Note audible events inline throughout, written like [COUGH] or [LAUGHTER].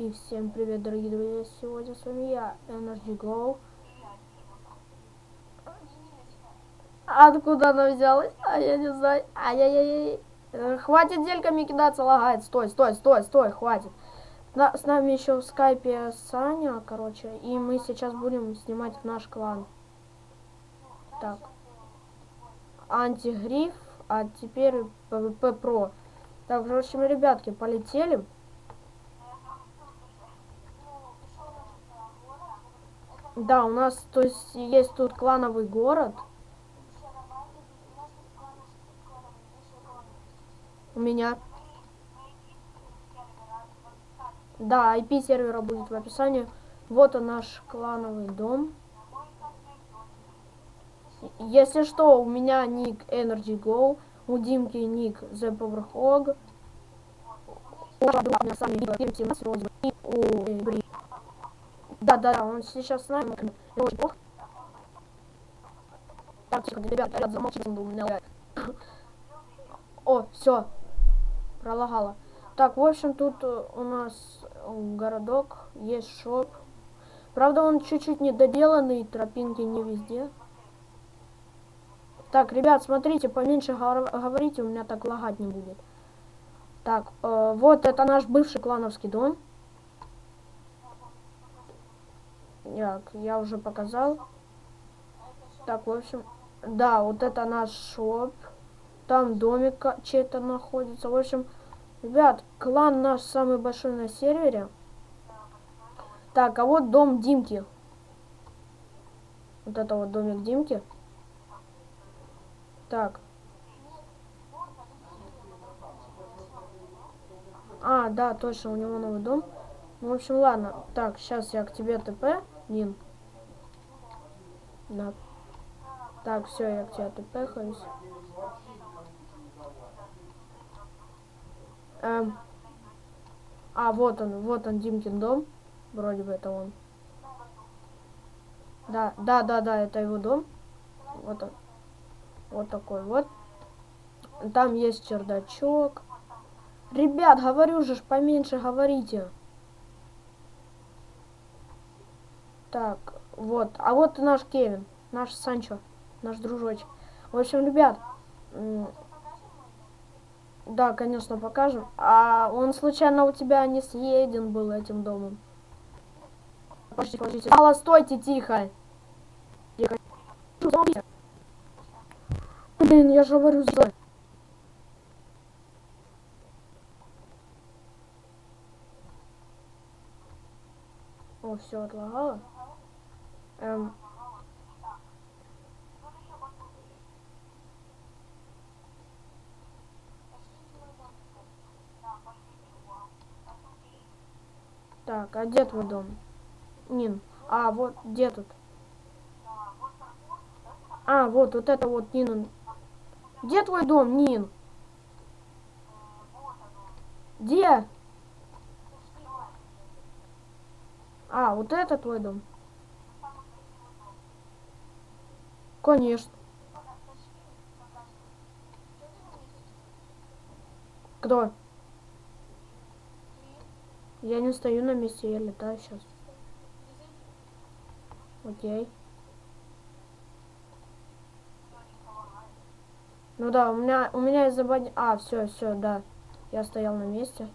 И всем привет, дорогие друзья! Сегодня с вами я, Energy Go. Откуда она взялась? А я не знаю. Ай-яй-яй. Э, Хватит дельками кидаться, лагает. Стой, стой, стой, стой, хватит. На- с нами еще в скайпе Саня, короче, и мы сейчас будем снимать наш клан. Так. Антигриф, а теперь PvP Pro. Так, в общем, ребятки, полетели. Да, у нас, то есть, есть тут клановый город. У меня. Да, IP сервера будет в описании. Вот он наш клановый дом. Если что, у меня ник Energy Go, у Димки ник The Power Hog. У меня сами ник Перед 17 вроде бы. И у. Да, да, да, он сейчас с нами. и очень плохо. Так, тихо, ребят, ребят, замолчите, у меня лагает. [LAUGHS] О, все, пролагало. Так, в общем, тут э, у нас э, городок, есть шоп. Правда, он чуть-чуть недоделанный, тропинки не везде. Так, ребят, смотрите, поменьше говорите, у меня так лагать не будет. Так, э, вот это наш бывший клановский дом. Так, я уже показал. Так, в общем, да, вот это наш шоп. Там домик чей-то находится. В общем, ребят, клан наш самый большой на сервере. Так, а вот дом Димки. Вот это вот домик Димки. Так. А, да, точно, у него новый дом. В общем, ладно. Так, сейчас я к тебе ТП, Нин. Да. Так, все, я к тебе ТП-хаюсь. Эм. А, вот он, вот он, Димкин дом. Вроде бы это он. Да, да, да, да, это его дом. Вот он. Вот такой вот. Там есть чердачок. Ребят, говорю же, поменьше говорите. Так, вот. А вот и наш Кевин. Наш Санчо. Наш дружочек. В общем, ребят. Да, конечно, покажем. А он случайно у тебя не съеден был этим домом? Подождите, подождите. Алла, стойте, тихо. Тихо. Блин, я же говорю, стой. О, все отлагало. Эм. Так, а где твой дом? Нин. А, вот, где тут? А, вот, вот это вот Нина. Где твой дом, Нин? Где? А, вот это твой дом? Конечно. Кто? Я не стою на месте, я летаю сейчас. Окей. Ну да, у меня у меня из-за бани... А, все, все, да. Я стоял на месте.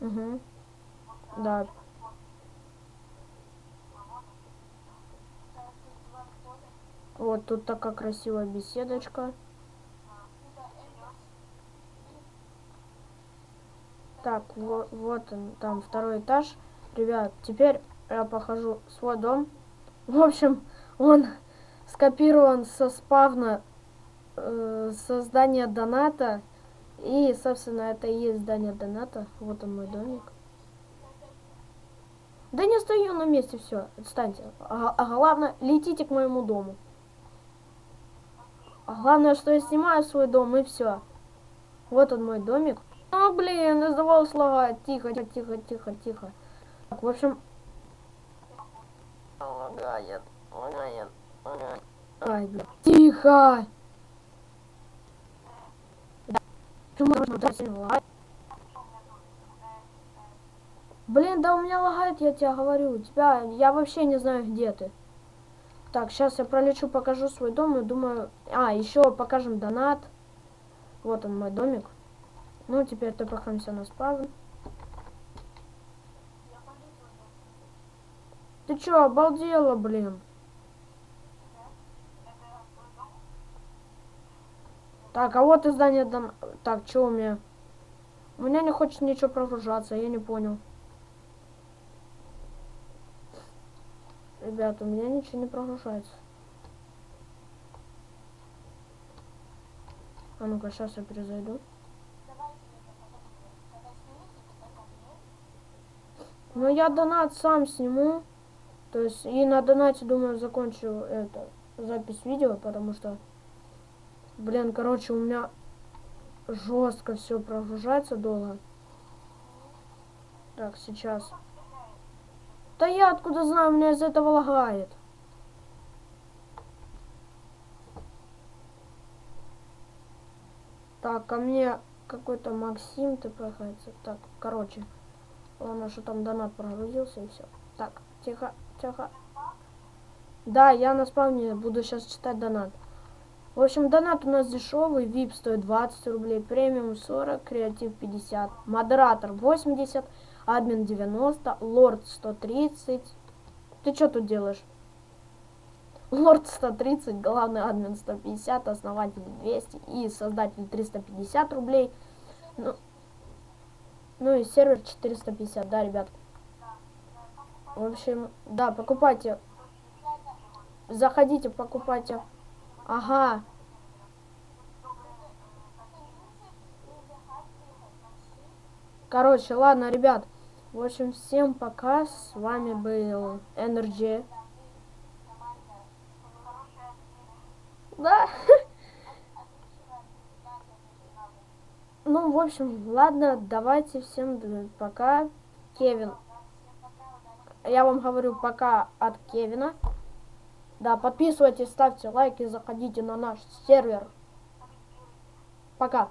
Угу. Да. Вот тут такая красивая беседочка. Так, вот, вот он, там второй этаж. Ребят, теперь я похожу в свой дом. В общем, он скопирован со спавна э, со здания доната. И, собственно, это и есть здание доната. Вот он мой домик. Да не стою на месте, все, отстаньте. А, а главное, летите к моему дому. А главное, что я снимаю свой дом и все. Вот он мой домик. А, блин, издавалось лагать. Тихо, тихо, тихо, тихо, тихо. Так, в общем... Лагает, лагает, лагает. Ай, блин. Тихо! Почему можно так сильно лагать? Блин, да у меня лагает, я тебе говорю. У тебя, я вообще не знаю, где ты. Так, сейчас я пролечу, покажу свой дом и думаю... А, еще покажем донат. Вот он, мой домик. Ну, теперь тпхаемся на спавн. Ты чё, обалдела, блин? Так, а вот издание дон... Так, чё у меня? У меня не хочет ничего прогружаться, я не понял. Ребята, у меня ничего не прогружается. А ну-ка, сейчас я перезайду. Ну, я донат сам сниму. То есть, и на донате, думаю, закончу это, запись видео, потому что, блин, короче, у меня жестко все прогружается долго. Так, сейчас. Да я откуда знаю, у меня из этого лагает. Так, ко мне какой-то Максим ты проходится. Так, короче. Ладно, что там донат прогрузился и все. Так, тихо, тихо. Да, я на спавне буду сейчас читать донат. В общем, донат у нас дешевый. VIP стоит 20 рублей, премиум 40, креатив 50, модератор 80, админ 90, лорд 130. Ты что тут делаешь? Лорд 130, главный админ 150, основатель 200 и создатель 350 рублей. Ну, ну и сервер 450, да, ребят. В общем, да, покупайте. Заходите, покупайте. Ага. Короче, ладно, ребят. В общем, всем пока. С вами был Energy. Да. [LAUGHS] Ну, в общем, ладно, давайте всем пока. Кевин. Я вам говорю пока от Кевина. Да, подписывайтесь, ставьте лайки, заходите на наш сервер. Пока.